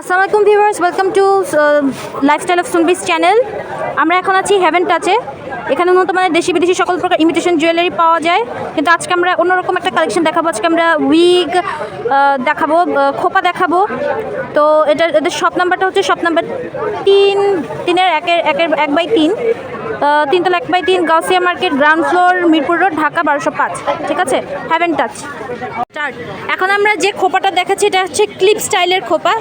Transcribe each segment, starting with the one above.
আসসালামু আলাইকুম viewers welcome to lifestyle of সুনবিস channel আমরা এখন আছি হেভেন টাচে এখানে উন্নত মানের দেশি বিদেশি সকল প্রকার ইমিটেশন জুয়েলারি পাওয়া যায়। কিন্তু আজকে আমরা অন্যরকম একটা কালেকশন দেখাবো। আজকে আমরা উইগ দেখাবো আহ, খোপা দেখাবো। তো এটা এদের শপ নাম্বারটা হচ্ছে শপ নাম্বার তিন তিনের একের একের এক বাই তিন। তিনতলা এক বাই তিন Gausia market ground floor Mirpur road Dhaka বারোশো পাঁচ। ঠিক আছে? হ্যাভেন টাচ স্টার্ট এখন আমরা যে খোপাটা দেখাচ্ছি এটা হচ্ছে ক্লিপ স্টাইলের খোপা।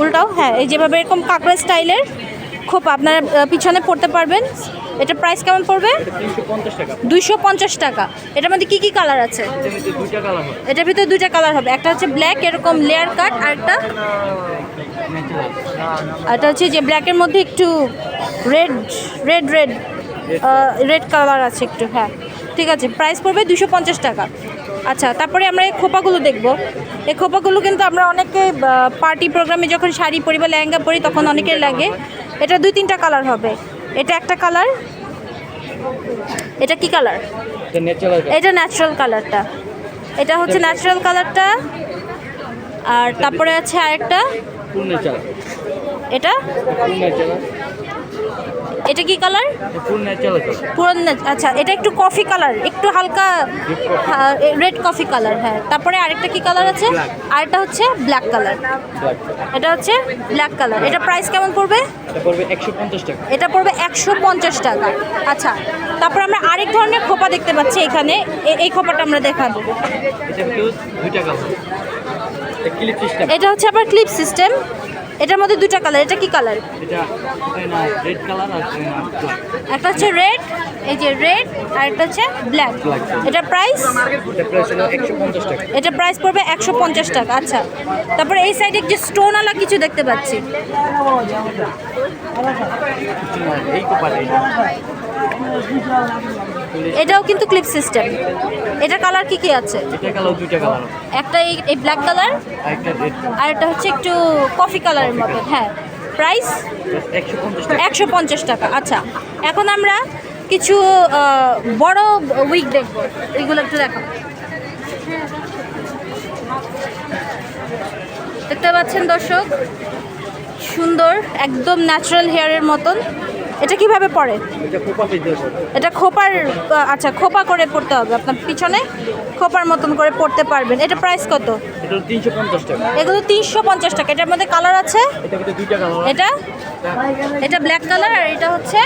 উল্টাও হ্যাঁ এই যেভাবে এরকম কাঁকড়া স্টাইলের খোপা আপনারা পিছনে পড়তে পারবেন। এটা প্রাইস কেমন পড়বে? দুইশো পঞ্চাশ টাকা। এটার মধ্যে কী কী কালার আছে? এটার ভিতরে দুইটা কালার হবে। একটা হচ্ছে ব্ল্যাক এরকম লেয়ার কাট আর একটা এটা হচ্ছে যে ব্ল্যাকের মধ্যে একটু red red red red colour আছে একটু হ্যাঁ। ঠিক আছে প্রাইস পড়বে দুশো পঞ্চাশ টাকা। আচ্ছা তারপরে আমরা এই খোপাগুলো দেখব। এই খোপাগুলো কিন্তু আমরা অনেকে পার্টি প্রোগ্রামে যখন শাড়ি পরি বা লেহেঙ্গা পরি তখন অনেকের লাগে। এটা দুই তিনটা কালার হবে। এটা একটা কালার এটা কি কালার এটা ন্যাচারাল কালারটা এটা হচ্ছে ন্যাচারাল কালারটা আর তারপরে আছে আরেকটা। এটা? এটা কি কালার ফুল ন্যাচারাল পুরো না- আচ্ছা এটা একটু কফি কালার একটু হালকা রেড কফি কালার হ্যাঁ। তারপরে আরেকটা কি কালার আছে? আরেকটা হচ্ছে ব্ল্যাক কালার এটা হচ্ছে ব্ল্যাক কালার এটা প্রাইস কেমন পড়বে? এটা পড়বে একশো পঞ্চাশ টাকা। এটা পড়বে একশো পঞ্চাশ টাকা। আচ্ছা তারপর আমরা আরেক ধরনের খোপা দেখতে পাচ্ছি এখানে। এই খোপাটা আমরা দেখাবো। এটা হচ্ছে আবার ক্লিপ সিস্টেম এটার মধ্যে দুটা কালার এটা কি কালার একটা হচ্ছে রেড এই যে রেড আর একটা হচ্ছে ব্ল্যাক এটা প্রাইস এটা প্রাইস পড়বে একশো পঞ্চাশ টাকা আচ্ছা। তারপরে এই সাইডে যে স্টোনওয়ালা কিছু দেখতে পাচ্ছি। এই এটাও কিন্তু ক্লিপ সিস্টেম এটা কালার কি কি আছে? এটা কালার দুইটা কালার একটা এই ব্ল্যাক কালার আর একটা রেড আর একটা হচ্ছে একটু কফি কালারের মতো হ্যাঁ। প্রাইস একশো পঞ্চাশ টাকা। আচ্ছা। এখন আমরা কিছু বড় উইক দেখব। এইগুলো একটু দেখো দেখতে পাচ্ছেন দর্শক? সুন্দর একদম ন্যাচারাল হেয়ারের মতন। এটা কীভাবে পড়ে? এটা খোপার আচ্ছা খোপা করে পড়তে হবে আপনার পিছনে? খোপার মতন করে পড়তে পারবেন। এটা প্রাইস কত? এগুলো তিনশো পঞ্চাশ টাকা। এটার মধ্যে কালার আছে? এটা এটা? ব্ল্যাক কালার আর এটা হচ্ছে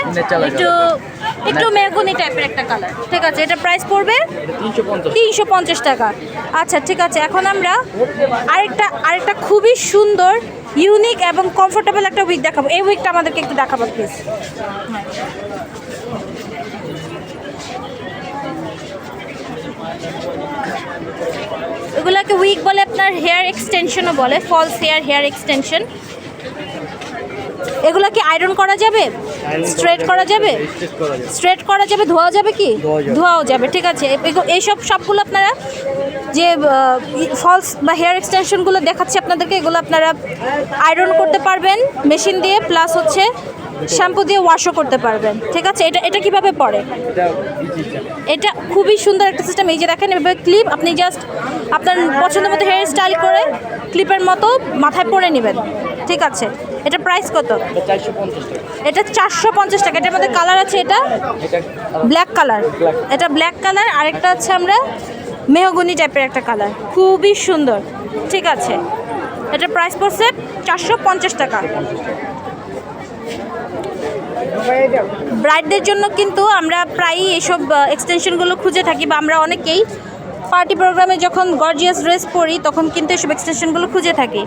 একটু একটু মেগুনি টাইপের একটা কালার ঠিক আছে এটা প্রাইস পড়বে? তিনশো পঞ্চাশ টাকা। আচ্ছা ঠিক আছে এখন আমরা আরেকটা আরেকটা খুবই সুন্দর ইউনিক এবং কমফোর্টেবল একটা উইক দেখাবো। এই উইকটা আমাদেরকে একটু দেখাবো প্লিজ এগুলোকে উইক বলে আপনার হেয়ার এক্সটেনশনও বলে ফলস হেয়ার হেয়ার এক্সটেনশন এগুলো কি আয়রন করা যাবে? স্ট্রেট করা যাবে? স্ট্রেট করা যাবে ধোয়া যাবে কি? ধোয়াও যাবে ঠিক আছে। এইসব সবগুলো আপনারা যে ফলস বা হেয়ার এক্সটেনশনগুলো দেখাচ্ছি আপনাদেরকে এগুলো আপনারা আয়রন করতে পারবেন মেশিন দিয়ে প্লাস হচ্ছে শ্যাম্পু দিয়ে ওয়াশও করতে পারবেন ঠিক আছে? এটা এটা কীভাবে পড়ে? এটা এটা খুবই সুন্দর একটা সিস্টেম এই যে দেখেন এভাবে ক্লিপ আপনি জাস্ট আপনার পছন্দ মতো হেয়ার স্টাইল করে ক্লিপের মতো মাথায় পরে নেবেন। ঠিক আছে। এটা প্রাইস কত? এটা চারশো পঞ্চাশ টাকা। এটার মধ্যে কালার আছে এটা? এটা ব্ল্যাক কালার এটা ব্ল্যাক কালার আরেকটা হচ্ছে আমরা মেহগুনি টাইপের একটা কালার খুবই সুন্দর। ঠিক আছে। এটা প্রাইস পড়ছে চারশো পঞ্চাশ টাকা। ব্রাইডদের জন্য কিন্তু আমরা প্রায়ই এসব এক্সটেনশনগুলো খুঁজে থাকি বা আমরা অনেকেই পার্টি প্রোগ্রামে যখন গর্জিয়াস ড্রেস পরি তখন কিন্তু এসব এক্সটেনশনগুলো খুঁজে থাকি।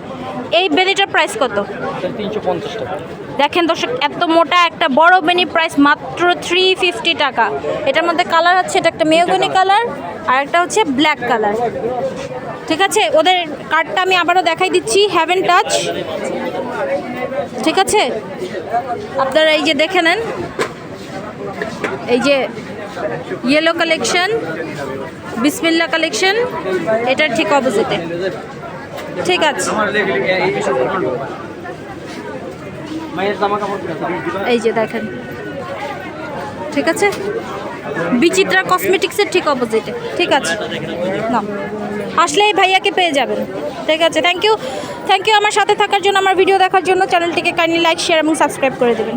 এই বেলিটার প্রাইস কত? দেখেন দর্শক এত মোটা একটা বড় বেনি প্রাইস মাত্র থ্রি ফিফটি টাকা। এটার মধ্যে কালার আছে এটা একটা মেয়গনি কালার আর একটা হচ্ছে ব্ল্যাক কালার ঠিক আছে? ওদের কার্ডটা আমি আবারও দেখাই দিচ্ছি হ্যাভেন টাচ ঠিক আছে? আপনারা এই যে দেখে নেন। এই যে ইয়েলো কালেকশন বিসমিল্লা কালেকশন এটার ঠিক অপোজিটে ঠিক আছে। এই যে দেখেন। ঠিক আছে? বিচিত্রা কসমেটিক্সের ঠিক অপোজিটে ঠিক আছে? না আসলে এই ভাইয়াকে পেয়ে যাবেন। ঠিক আছে? থ্যাংক ইউ থ্যাংক ইউ আমার সাথে থাকার জন্য, আমার ভিডিও দেখার জন্য। চ্যানেলটিকে কাইন্ডলি লাইক শেয়ার এবং সাবস্ক্রাইব করে দেবেন।